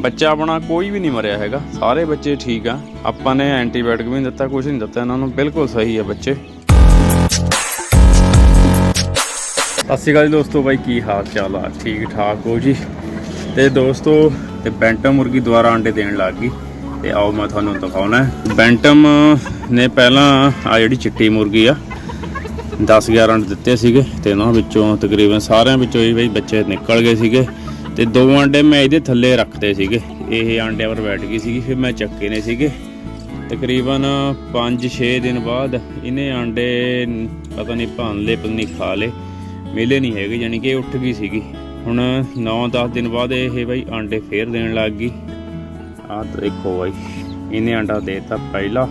ਬੱਚਾ ਆਪਣਾ ਕੋਈ ਵੀ ਨਹੀਂ ਮਰਿਆ ਹੈਗਾ। ਸਾਰੇ ਬੱਚੇ ਠੀਕ ਆ। ਆਪਾਂ ਨੇ ਐਂਟੀਬਾਇਓਟਿਕ ਵੀ ਨਹੀਂ ਦਿੱਤਾ ਕੁਝ ਨਹੀਂ ਦਿੱਤਾ। ਇਹਨਾਂ ਨੂੰ ਬਿਲਕੁਲ ਸਹੀ ਆ ਬੱਚੇ। ਸਤਿ ਸ਼੍ਰੀ ਅਕਾਲ ਜੀ ਦੋਸਤੋ ਬਾਈ, ਕੀ ਹਾਲ ਚਾਲ ਆ? ਠੀਕ ਠਾਕ ਹੋ ਜੀ? ਤੇ ਦੋਸਤੋ, ਤੇ ਬੈਂਟਮ ਮੁਰਗੀ ਦੁਆਰਾ ਅੰਡੇ ਦੇਣ ਲੱਗ ਗਈ। ਤੇ ਆਓ ਮੈਂ ਤੁਹਾਨੂੰ ਦਿਖਾਉਣਾ। ਬੈਂਟਮ ਨੇ ਪਹਿਲਾਂ ਆ ਜਿਹੜੀ ਚਿੱਟੀ ਮੁਰਗੀ ਆ 10 11 ਅੰਡੇ ਦਿੱਤੇ ਸੀਗੇ। ਤੇ ਉਹਨਾਂ ਵਿੱਚੋਂ ਤਕਰੀਬਨ ਸਾਰਿਆਂ ਵਿੱਚੋਂ ਹੀ ਬਈ ਬੱਚੇ ਨਿਕਲ ਗਏ ਸੀਗੇ। ਤੇ ਦੋ ਆਂਡੇ ਮੈਂ ਇਹਦੇ ਥੱਲੇ ਰੱਖਦੇ ਸੀਗੇ। ਇਹ ਆਂਡਿਆਂ ਪਰ ਬੈਠ ਗਈ ਸੀਗੀ, ਫਿਰ ਮੈਂ ਚੱਕੇ ਨੇ ਸੀਗੇ। ਤਕਰੀਬਨ 5-6 ਦਿਨ ਬਾਅਦ ਇਹਨੇ ਆਂਡੇ ਪਤਾ ਨਹੀਂ ਭੰਨ ਲਏ ਪਤਾ ਨਹੀਂ ਖਾ ਲਏ। ਮਿਲੇ ਨਹੀਂ ਹੈਗੇ ਯਾਨੀ ਕਿ ਉੱਠ ਗਈ ਸੀਗੀ। ਹੁਣ 9-10 ਦਿਨ ਬਾਅਦ ਇਹ ਬਾਈ ਆਂਡੇ ਫੇਰ ਦੇਣ ਲੱਗ ਗਈ। ਆਹ ਦੇਖੋ ਬਾਈ, ਇਹਨੇ ਆਂਡਾ ਦੇਤਾ ਪਹਿਲਾ।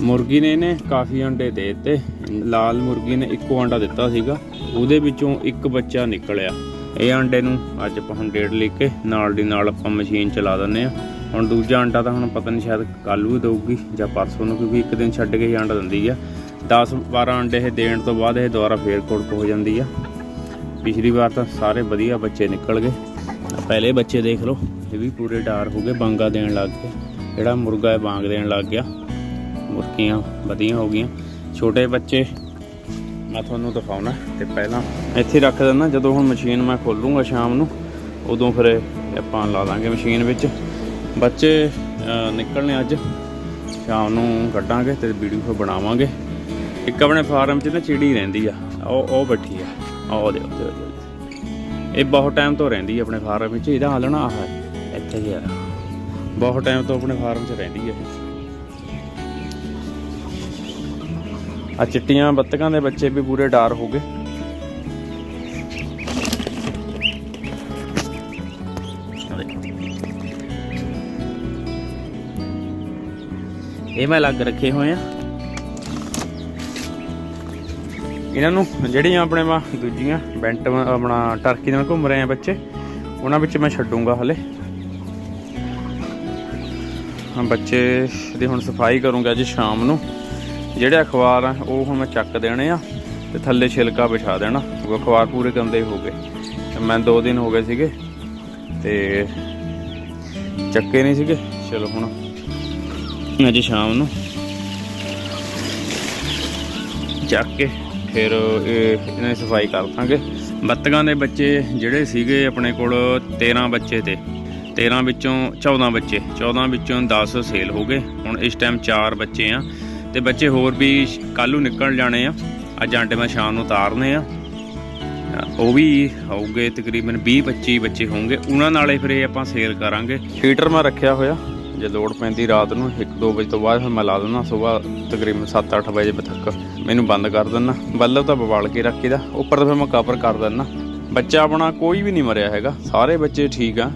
ਮੁਰਗੀ ਨੇ ਇਹਨੇ ਕਾਫੀ ਆਂਡੇ ਦੇ ਦਿੱਤੇ। ਲਾਲ ਮੁਰਗੀ ਨੇ ਇੱਕੋ ਆਂਡਾ ਦਿੱਤਾ ਸੀਗਾ। ਉਹਦੇ ਵਿੱਚੋਂ ਇੱਕ ਬੱਚਾ ਨਿਕਲਿਆ। ਇਹ ਆਂਡੇ ਨੂੰ ਅੱਜ ਆਪਾਂ ਹੁਣ ਡੇਢ ਲੈ ਕੇ ਨਾਲ ਦੀ ਨਾਲ ਆਪਾਂ ਮਸ਼ੀਨ ਚਲਾ ਦਿੰਨੇ ਆ ਹੁਣ ਦੂਜਾ ਆਂਡਾ ਤਾਂ ਹੁਣ ਪਤਾ ਨਹੀਂ ਸ਼ਾਇਦ ਕੱਲ੍ਹ ਨੂੰ ਦੇਊਗੀ ਜਾਂ ਪਰਸੋਂ ਨੂੰ, ਕਿਉਂਕਿ ਇੱਕ ਦਿਨ ਛੱਡ ਕੇ ਹੀ ਆਂਡਾ ਦਿੰਦੀ ਆ। 10 12 ਆਂਡੇ ਇਹ ਦੇਣ ਤੋਂ ਬਾਅਦ ਇਹ ਦੁਬਾਰਾ ਫੇਰ ਕੁੜਕ ਹੋ ਜਾਂਦੀ ਆ। ਪਿਛਲੀ ਵਾਰ ਤਾਂ ਸਾਰੇ ਵਧੀਆ ਬੱਚੇ ਨਿਕਲ ਗਏ। ਪਹਿਲੇ ਬੱਚੇ ਦੇਖ ਲਓ, ਇਹ ਵੀ ਪੂਰੇ ਡਾਰ ਹੋ ਗਏ, ਬਾਂਗਾ ਦੇਣ ਲੱਗ ਗਏ। ਜਿਹੜਾ ਮੁਰਗਾ ਹੈ ਬਾਂਗ ਦੇਣ ਲੱਗ ਗਿਆ। ਮੁਰਗੀਆਂ ਵਧੀਆ ਹੋ ਗਈਆਂ। ਛੋਟੇ ਬੱਚੇ, ਮੈਂ ਤੁਹਾਨੂੰ ਦਿਖਾਉਣਾ, ਤੇ ਪਹਿਲਾਂ ਇੱਥੇ ਰੱਖ ਦਿੰਦਾ, ਜਦੋਂ ਹੁਣ ਮਸ਼ੀਨ ਮੈਂ ਖੋਲੂੰਗਾ ਸ਼ਾਮ ਨੂੰ, ਉਦੋਂ ਫਿਰ ਆਪਾਂ ਲਾ ਦਾਂਗੇ ਮਸ਼ੀਨ ਵਿੱਚ। ਬੱਚੇ ਨਿਕਲਣੇ ਅੱਜ, ਸ਼ਾਮ ਨੂੰ ਕੱਢਾਂਗੇ ਤੇ ਵੀਡੀਓ ਫਿਰ ਬਣਾਵਾਂਗੇ। ਇੱਕ ਆਪਣੇ ਫਾਰਮ 'ਚ ਨਾ ਚਿੜੀ ਰਹਿੰਦੀ ਆ, ਉਹ ਉਹ ਬੈਠੀ ਆ। ਉਹ ਦੇ ਇਹ ਬਹੁਤ ਟਾਈਮ ਤੋਂ ਰਹਿੰਦੀ ਆ ਆਪਣੇ ਫਾਰਮ ਵਿੱਚ ਇਹਦਾ ਹਾਲ ਆਹ ਇੱਥੇ ਹੀ ਆ। ਬਹੁਤ ਟਾਈਮ ਤੋਂ ਆਪਣੇ ਫਾਰਮ 'ਚ ਰਹਿੰਦੀ ਆ। ਆ ਚਿੱਟੀਆਂ ਬੱਤਕਾਂ ਦੇ ਬੱਚੇ ਵੀ ਪੂਰੇ ਡਾਰ ਹੋ ਗਏ। ਇਹ ਮੈਂ ਲੱਗ ਰੱਖੇ ਹੋਏ ਆ। ਇਹਨਾਂ ਨੂੰ ਜਿਹੜੀਆਂ ਆਪਣੇ ਵਾ ਦੂਜੀਆਂ ਬੈਂਟ ਆਪਣਾ ਟਰਕੀ ਨਾਲ ਘੁੰਮ ਰਹੇ ਆ ਬੱਚੇ, ਉਹਨਾਂ ਵਿੱਚ ਮੈਂ ਛੱਡੂੰਗਾ ਹਲੇ। ਹਾਂ, ਬੱਚੇ ਦੀ ਹੁਣ ਸਫ਼ਾਈ ਕਰੂੰਗਾ ਅੱਜ ਸ਼ਾਮ ਨੂੰ। ਜਿਹੜੇ ਅਖਬਾਰ ਆ, ਉਹ ਹੁਣ ਮੈਂ ਚੱਕ ਦੇਣੇ ਆ ਤੇ ਥੱਲੇ ਛਿਲਕਾ ਵਿਛਾ ਦੇਣਾ। ਉਹ ਅਖਬਾਰ ਪੂਰੇ ਗੰਦੇ ਹੋ ਗਏ। ਮੈਂ 2 ਦਿਨ ਹੋ ਗਏ ਸੀਗੇ ਤੇ ਚੱਕੇ ਨਹੀਂ ਸੀਗੇ। ਚਲੋ ਹੁਣ ਅੱਜ ਸ਼ਾਮ ਨੂੰ ਚੱਕ ਕੇ ਫਿਰ ਇਹ ਇਹਨਾਂ ਦੀ ਸਫ਼ਾਈ ਕਰ ਦਾਂਗੇ। ਬੱਤਕਾਂ ਦੇ ਬੱਚੇ ਜਿਹੜੇ ਸੀਗੇ ਆਪਣੇ ਕੋਲ 13 ਬੱਚੇ ਤੇ। 13 ਵਿੱਚੋਂ 14 ਬੱਚੇ। 14 ਵਿੱਚੋਂ 10 ਸੇਲ ਹੋ ਗਏ। ਹੁਣ ਇਸ ਟਾਈਮ 4 ਬੱਚੇ ਆ। ਤੇ ਬੱਚੇ ਹੋਰ ਵੀ ਕੱਲ੍ਹ ਨੂੰ ਨਿਕਲ ਜਾਣੇ ਆ। ਅੱਜ ਆਂਡੇ ਮੈਂ ਸ਼ਾਮ ਨੂੰ ਉਤਾਰਨੇ ਆ। ਉਹ ਵੀ ਹੋਊਗੇ ਤਕਰੀਬਨ 20 25 ਬੱਚੇ ਹੋਣਗੇ। ਉਹਨਾਂ ਨਾਲੇ ਫਿਰ ਇਹ ਆਪਾਂ ਸੇਲ ਕਰਾਂਗੇ। ਹੀਟਰ ਮੈਂ ਰੱਖਿਆ ਹੋਇਆ। ਜੇ ਲੋੜ ਪੈਂਦੀ ਰਾਤ ਨੂੰ 1-2 ਵਜੇ ਤੋਂ ਬਾਅਦ ਫਿਰ ਮੈਂ ਲਾ ਦਿੰਦਾ, ਸਵੇਰ ਤਕਰੀਬਨ 7-8 ਵਜੇ ਤੱਕ। ਮੈਨੂੰ ਬੰਦ ਕਰ ਦਿੰਦਾ। ਬੱਲਬ ਤਾਂ ਬਵਾਲ ਕੇ ਰੱਖੀਦਾ। ਉੱਪਰ ਤਾਂ ਫਿਰ ਮੈਂ ਕਵਰ ਕਰ ਦਿੰਦਾ। ਬੱਚਾ ਆਪਣਾ ਕੋਈ ਵੀ ਨਹੀਂ ਮਰਿਆ ਹੈਗਾ। ਸਾਰੇ ਬੱਚੇ ਠੀਕ ਆ।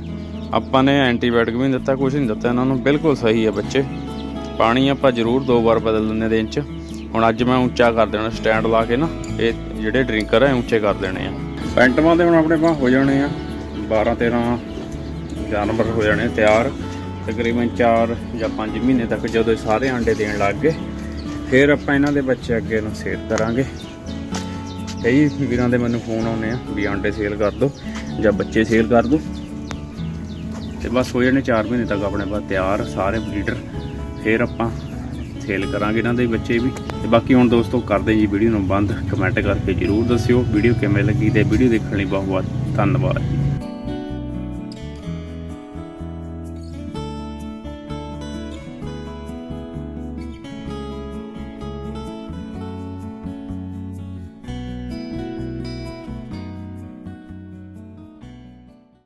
ਆਪਾਂ ਨੇ ਐਂਟੀਬਾਇਓਟਿਕ ਵੀ ਨਹੀਂ ਦਿੱਤਾ ਕੁਝ ਨਹੀਂ ਦਿੱਤਾ ਇਹਨਾਂ ਨੂੰ। ਬਿਲਕੁਲ ਸਹੀ ਆ ਬੱਚੇ। ਪਾਣੀ ਆਪਾਂ ਜ਼ਰੂਰ ਦੋ ਵਾਰ ਬਦਲ ਦਿੰਦੇ ਦਿਨ ਚ। ਹੁਣ ਅੱਜ ਮੈਂ ਉੱਚਾ ਕਰ ਦੇਣਾ, ਸਟੈਂਡ ਲਾ ਕੇ ਨਾ, ਇਹ ਜਿਹੜੇ ਡਰਿੰਕਰ ਆ ਉੱਚੇ ਕਰ ਦੇਣੇ ਆ। ਪੈਂਟਮਾਂ ਦੇ ਹੁਣ ਆਪਣੇ ਪਾ ਹੋ ਜਾਣੇ ਆ 12 13 ਜਾਨਵਰ ਹੋ ਜਾਣੇ ਤਿਆਰ। ਤਕਰੀਬਨ 4 ਜਾਂ 5 ਮਹੀਨੇ ਤੱਕ ਜਦੋਂ ਇਹ ਸਾਰੇ ਆਂਡੇ ਦੇਣ ਲੱਗ ਗਏ, ਫਿਰ ਆਪਾਂ ਇਹਨਾਂ ਦੇ ਬੱਚੇ ਅੱਗੇ ਨੂੰ ਸੇਲ ਕਰਾਂਗੇ। ਕਈ ਵੀਰਾਂ ਦੇ ਮੈਨੂੰ ਫੋਨ ਆਉਂਦੇ ਆ ਵੀ ਆਂਡੇ ਸੇਲ ਕਰ ਦਿਓ ਜਾਂ ਬੱਚੇ ਸੇਲ ਕਰ ਦਿਓ ਤੇ ਬਸ ਹੋ ਜਾਣੇ 4 ਮਹੀਨੇ ਤੱਕ ਆਪਣੇ ਪਾਸ ਤਿਆਰ, ਸਾਰੇ ਬਰੀਡਰ ਫਿਰ ਆਪਾਂ ਸੇਲ ਕਰਾਂਗੇ ਇਹਨਾਂ ਦੇ ਬੱਚੇ ਵੀ। ਤੇ ਬਾਕੀ ਹੁਣ ਦੋਸਤੋ ਕਰਦੇ ਜੀ ਵੀਡੀਓ ਨੂੰ ਬੰਦ। ਕਮੈਂਟ ਕਰਕੇ ਜਰੂਰ ਦੱਸਿਓ। ਵੀਡੀਓ ਕਿਵੇਂ ਲੱਗੀ ਤੇ ਵੀਡੀਓ ਦੇਖਣ ਲਈ ਬਹੁਤ ਬਹੁਤ ਧੰਨਵਾਦ।